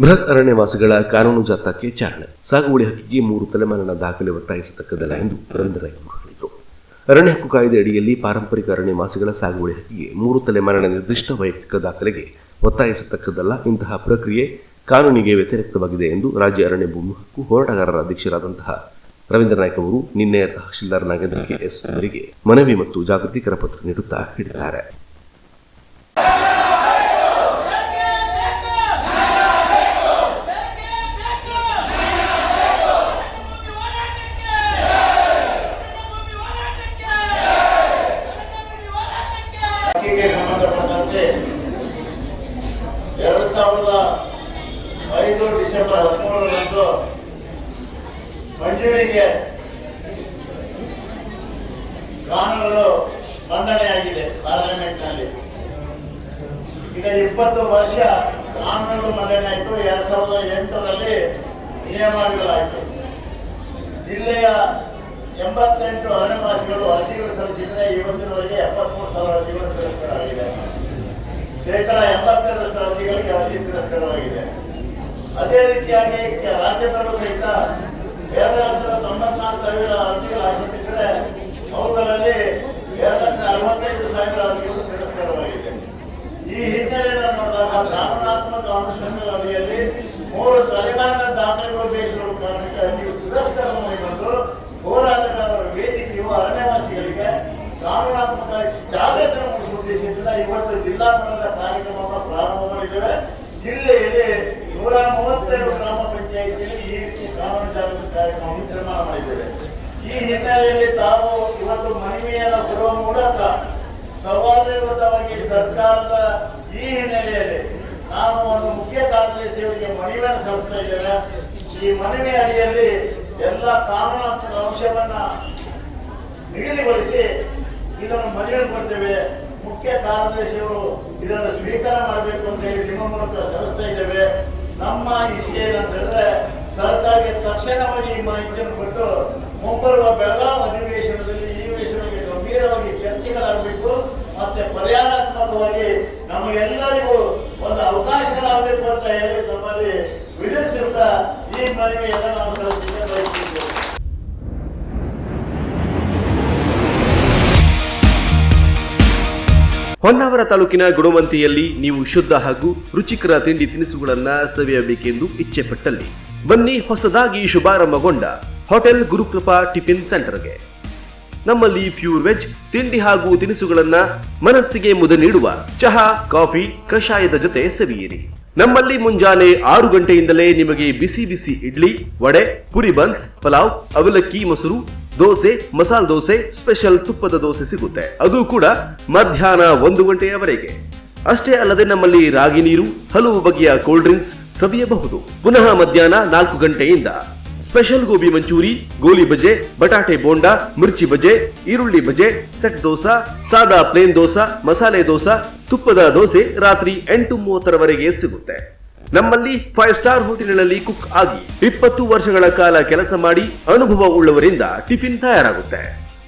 ಬೃಹತ್ ಅರಣ್ಯವಾಸಿಗಳ ಕಾನೂನು ಜಾಥಾಕ್ಕೆ ಚಾಲನೆ. ಸಾಗುವಳಿ ಹಕ್ಕಿಗೆ ಮೂರು ತಲೆಮಾರಿನ ದಾಖಲೆ ಒತ್ತಾಯಿಸತಕ್ಕದ್ದಲ್ಲ ಎಂದು ರವೀಂದ್ರ ನಾಯ್ಕ ಅವರು ಹೇಳಿದರು ಅರಣ್ಯ ಹಕ್ಕು ಕಾಯ್ದೆ ಅಡಿಯಲ್ಲಿ ಪಾರಂಪರಿಕ ಅರಣ್ಯವಾಸಿಗಳ ಸಾಗುವಳಿ ಹಕ್ಕಿಗೆ ಮೂರು ತಲೆಮಾರಿನ ನಿರ್ದಿಷ್ಟ ವೈಯಕ್ತಿಕ ದಾಖಲೆಗೆ ಒತ್ತಾಯಿಸತಕ್ಕದ್ದಲ್ಲ. ಇಂತಹ ಪ್ರಕ್ರಿಯೆ ಕಾನೂನಿಗೆ ವ್ಯತಿರಿಕ್ತವಾಗಿದೆ ಎಂದು ರಾಜ್ಯ ಅರಣ್ಯ ಭೂಮಿ ಹಕ್ಕು ಹೋರಾಟಗಾರರ ಅಧ್ಯಕ್ಷರಾದಂತಹ ರವೀಂದ್ರ ನಾಯ್ಕ ಅವರು ನಿನ್ನೆ ತಹಶೀಲ್ದಾರ್ ನಾಗೇಂದ್ರ ಕೆ ಎಸ್ ಅವರಿಗೆ ಮನವಿ ಮತ್ತು ಜಾಗೃತಿ ಕರಪತ್ರ ನೀಡುತ್ತಾ ಹೇಳಿದ್ದಾರೆ. ಸಾವಿರದ ಐದು ಡಿಸೆಂಬರ್ ಹದಿಮೂರರಂದು ಮಂಜೂರಿಗೆ ಕಾನೂನುಗಳು ಮಂಡನೆಯಾಗಿದೆ ಪಾರ್ಲಿಮೆಂಟ್ನಲ್ಲಿ. ಈಗ ಇಪ್ಪತ್ತು ವರ್ಷ ಕಾನೂನುಗಳು ಮಂಡನೆ ಆಯಿತು. ಎರಡ್ ಸಾವಿರದ ಎಂಟರಲ್ಲಿ ನಿಯಮಗಳಾಯಿತು ಜಿಲ್ಲೆಯ ಎಂಬತ್ತೆಂಟು ಅರಣ್ಯವಾಸಿಗಳು ಅರ್ಜಿಗಳು ಸಲ್ಲಿಸಿದರೆ ಇವತ್ತಿನವರೆಗೆ ಎಪ್ಪತ್ಮೂರು ಸಾವಿರ ಅರ್ಜಿಗಳು ತಿರಸ್ಕಾರವಾಗಿದೆ ಶೇಕಡ ಎಂಬತ್ತೆರಡರಷ್ಟು ಅರ್ಜಿಗಳಿಗೆ ಅರ್ಜಿ ತಿರಸ್ಕಾರವಾಗಿದೆ ಅದೇ ರೀತಿಯಾಗಿ ರಾಜ್ಯ ರಾಜ್ಯದಲ್ಲೂ ಸಹಿತ ಎರಡು ಲಕ್ಷದ ತೊಂಬತ್ನಾಲ್ಕು ಸಾವಿರ ಅರ್ಜಿಗಳು ಹಾಕುತ್ತಿದ್ದರೆ ಅವುಗಳಲ್ಲಿ ಎರಡು ಲಕ್ಷದ ಅರವತ್ತೈದು ಸಾವಿರ ಅರ್ಜಿಗಳು ತಿರಸ್ಕಾರವಾಗಿದೆ ಈ ಹಿನ್ನೆಲೆಯಲ್ಲಿ ನೋಡಿದಾಗ ಕಾನೂನಾತ್ಮಕ ಅನುಷ್ಠಾನಗಳ ಅಡಿಯಲ್ಲಿ ಮೂರು ತಲೆಮಾರಿನ ದಾಖಲೆಗಳು ಬೇಕು ಕಾರಣಕ್ಕೆ ನೀವು ತಿರಸ್ಕಾರವನ್ನು ಬಂದು ಹೋರಾಟಗಾರರ ವೇದಿಕೆಯು ಅರಣ್ಯವಾಸಿಗಳಿಗೆ ಕಾನೂನಾತ್ಮಕ ಜಾಗೃತಿ ಮಟ್ಟದ ಕಾರ್ಯಕ್ರಮವನ್ನು ಪ್ರಾರಂಭ ಮಾಡಿದ್ದೇವೆ ಜಿಲ್ಲೆಯಲ್ಲಿ ನೂರ ಮೂವತ್ತೆರಡು ಗ್ರಾಮ ಪಂಚಾಯಿತಿಯಲ್ಲಿ ಈ ರೀತಿ ಕಾನೂನು ಜಾಗೃತಿ ಕಾರ್ಯಕ್ರಮವನ್ನು ತೀರ್ಮಾನ ಮಾಡಿದ್ದೇವೆ. ಈ ಹಿನ್ನೆಲೆಯಲ್ಲಿ ತಾವು ಇವತ್ತು ಮನವಿಯನ್ನು ಬರುವ ಮೂಲಕ ಸೌಹಾರ್ದಯುತವಾಗಿ ಸರ್ಕಾರದ ಈ ಹಿನ್ನೆಲೆಯಲ್ಲಿ ನಾನು ಒಂದು ಮುಖ್ಯ ಕಾರ್ಯದರ್ಶಿಯವರಿಗೆ ಮನವಿಯನ್ನು ಸಲ್ಲಿಸ್ತಾ ಇದ್ದೇನೆ. ಈ ಮನವಿ ಅಡಿಯಲ್ಲಿ ಎಲ್ಲ ಕಾನೂನಾತ್ಮಕ ಅಂಶವನ್ನ ನಿಗದಿಗೊಳಿಸಿ ಇದನ್ನು ಮನವಿಯನ್ನು ಕೊಡ್ತೇವೆ. ಮುಖ್ಯ ಕಾರ್ಯದರ್ಶಿಯವರು ಇದನ್ನು ಸ್ವೀಕಾರ ಮಾಡಬೇಕು ಅಂತ ಹೇಳಿ ನಿಮ್ಮ ಮೂಲಕ ಸಲ್ಲಿಸ್ತಾ ಇದ್ದೇವೆ. ನಮ್ಮ ಇಚ್ಛೆ ಏನಂತ ಹೇಳಿದ್ರೆ, ಸರ್ಕಾರಕ್ಕೆ ತಕ್ಷಣವಾಗಿ ಈ ಮಾಹಿತಿಯನ್ನು ಕೊಟ್ಟು ಮುಂಬರುವ ಬೆಳಗಾವಿ ಅಧಿವೇಶನದಲ್ಲಿ ಈ ವಿಷಯವಾಗಿ ಗಂಭೀರವಾಗಿ ಚರ್ಚೆಗಳಾಗಬೇಕು. ಮತ್ತೆ ಪರಿಹಾರಾತ್ಮಕವಾಗಿ ನಮಗೆಲ್ಲರಿಗೂ ಒಂದು ಅವಕಾಶಗಳಾಗಬೇಕು ಅಂತ ಹೇಳಿ ತಮ್ಮಲ್ಲಿ ವಿಧಿಸುತ್ತಾ ಈ ಮನವಿಯನ್ನು ನಾವು ಹೊನ್ನಾವರ ತಾಲೂಕಿನ ಗುಣವಂತಿಯಲ್ಲಿ ನೀವು ಶುದ್ಧ ಹಾಗೂ ರುಚಿಕರ ತಿಂಡಿ ತಿನಿಸುಗಳನ್ನ ಸವಿಯಬೇಕೆಂದು ಇಚ್ಛೆ ಪಟ್ಟಲ್ಲಿ ಬನ್ನಿ ಹೊಸದಾಗಿ ಶುಭಾರಂಭಗೊಂಡ ಹೋಟೆಲ್ ಗುರುಕೃಪಾ ಟಿಫಿನ್ ಸೆಂಟರ್ಗೆ. ನಮ್ಮಲ್ಲಿ ಫ್ಯೂರ್ ವೆಜ್, ತಿಂಡಿ ಹಾಗೂ ತಿನಿಸುಗಳನ್ನ ಮನಸ್ಸಿಗೆ ಮುದ ನೀಡುವ ಚಹಾ, ಕಾಫಿ, ಕಷಾಯದ ಜೊತೆ ಸವಿಯಿರಿ. ನಮ್ಮಲ್ಲಿ ಮುಂಜಾನೆ ಆರು ಗಂಟೆಯಿಂದಲೇ ನಿಮಗೆ ಬಿಸಿ ಬಿಸಿ ಇಡ್ಲಿ, ವಡೆ, ಪುರಿ ಬನ್ಸ್, ಪಲಾವ್, ಅವಲಕ್ಕಿ, ಮೊಸರು ದೋಸೆ, ಮಸಾಲ ದೋಸೆ ಸ್ಪೆಷಲ್ ತುಪ್ಪದ ದೋಸೆ ಸಿಗುತ್ತೆ. ಅದು ಕೂಡ ಮಧ್ಯಾಹ್ನ ಒಂದು ಗಂಟೆಯವರೆಗೆ. ಅಷ್ಟೇ ಅಲ್ಲದೆ ನಮ್ಮಲ್ಲಿ ರಾಗಿ ನೀರು, ಹಲವು ಬಗೆಯ ಕೋಲ್ಡ್ ಡ್ರಿಂಕ್ಸ್ ಸವಿಯಬಹುದು. ಪುನಃ ಮಧ್ಯಾಹ್ನ ನಾಲ್ಕು ಗಂಟೆಯಿಂದ. ಸ್ಪೆಷಲ್ ಗೋಬಿ ಮಂಚೂರಿ, ಗೋಲಿ ಬಜೆ, ಬಟಾಟೆ ಬೋಂಡಾ, ಮಿರ್ಚಿ ಬಜೆ, ಈರುಳ್ಳಿ ಬಜೆ, ಸೆಟ್ ದೋಸಾ, ಸಾದಾ ಪ್ಲೇನ್ ದೋಸಾ, ಮಸಾಲೆ ದೋಸಾ, ತುಪ್ಪದ ದೋಸೆ ರಾತ್ರಿ ಎಂಟು ಮೂವತ್ತರವರೆಗೆ ಸಿಗುತ್ತೆ. ನಮ್ಮಲ್ಲಿ ಫೈವ್ ಸ್ಟಾರ್ ಹೋಟೆಲ್ನಲ್ಲಿ ಕುಕ್ ಆಗಿ ಇಪ್ಪತ್ತು ವರ್ಷಗಳ ಕಾಲ ಕೆಲಸ ಮಾಡಿ ಅನುಭವ ಉಳ್ಳವರಿಂದ ಟಿಫಿನ್ ತಯಾರಾಗುತ್ತೆ.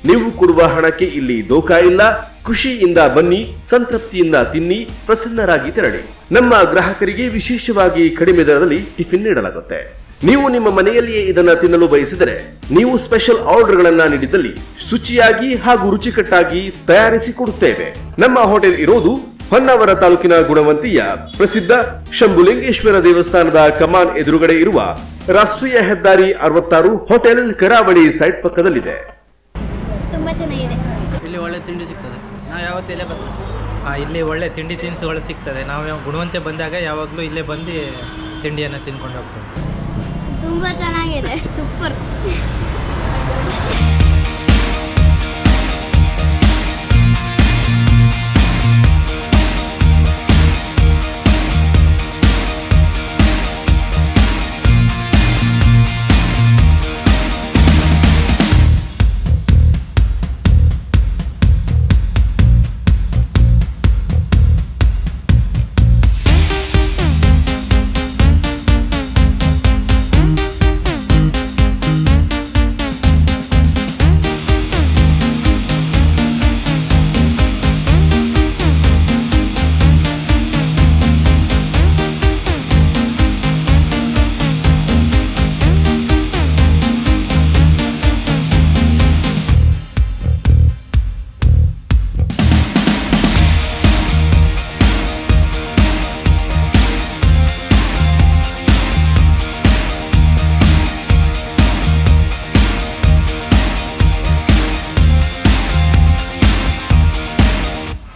ನೀವು ಕೊಡುವ ಹಣಕ್ಕೆ ಇಲ್ಲಿ ದೋಖಾ ಇಲ್ಲ. ಖುಷಿಯಿಂದ ಬನ್ನಿ, ಸಂತೃಪ್ತಿಯಿಂದ ತಿನ್ನಿ, ಪ್ರಸನ್ನರಾಗಿ ತೆರಳಿ. ನಮ್ಮ ಗ್ರಾಹಕರಿಗೆ ವಿಶೇಷವಾಗಿ ಕಡಿಮೆ ದರದಲ್ಲಿ ಟಿಫಿನ್ ನೀಡಲಾಗುತ್ತೆ. ನೀವು ನಿಮ್ಮ ಮನೆಯಲ್ಲಿಯೇ ಇದನ್ನ ತಿನ್ನಲು ಬಯಸಿದರೆ ನೀವು ಸ್ಪೆಷಲ್ ಆರ್ಡರ್ಗಳನ್ನ ನೀಡಿದಲ್ಲಿ ಶುಚಿಯಾಗಿ ಹಾಗೂ ರುಚಿಕಟ್ಟಾಗಿ ತಯಾರಿಸಿ ಕೊಡುತ್ತೇವೆ. ನಮ್ಮ ಹೋಟೆಲ್ ಇರೋದು ಹೊನ್ನಾವರ ತಾಲೂಕಿನ ಗುಣವಂತಿಯ ಪ್ರಸಿದ್ಧ ಶಂಭುಲಿಂಗೇಶ್ವರ ದೇವಸ್ಥಾನದ ಕಮಾನ್ ಎದುರುಗಡೆ ಇರುವ ರಾಷ್ಟ್ರೀಯ ಹೆದ್ದಾರಿ ಅರವತ್ತಾರು ಹೋಟೆಲ್ ಕರಾವಳಿ ಸೈಟ್ ಪಕ್ಕದಲ್ಲಿದೆ. ತುಂಬ ಚೆನ್ನಾಗಿದೆ. ಇಲ್ಲಿ ಒಳ್ಳೆ ತಿಂಡಿ ಸಿಗ್ತದೆ. ನಾವು ಯಾವತ್ತೂ ಇಲ್ಲೇ ಬರ್ತೀವಿ. ಆ, ಇಲ್ಲಿ ಒಳ್ಳೆ ತಿಂಡಿ ತಿನಿಸುಗಳು ಸಿಗ್ತದೆ. ನಾವು ಯಾವ- ಗುಣವಂತೆ ಬಂದಾಗ ಯಾವಾಗಲೂ ಇಲ್ಲೇ ಬಂದು ತಿಂಡಿಯನ್ನು ತಿನ್ಕೊಂಡು ಹೋಗ್ತೇವೆ. ತುಂಬಾ ಚೆನ್ನಾಗಿದೆ. Super.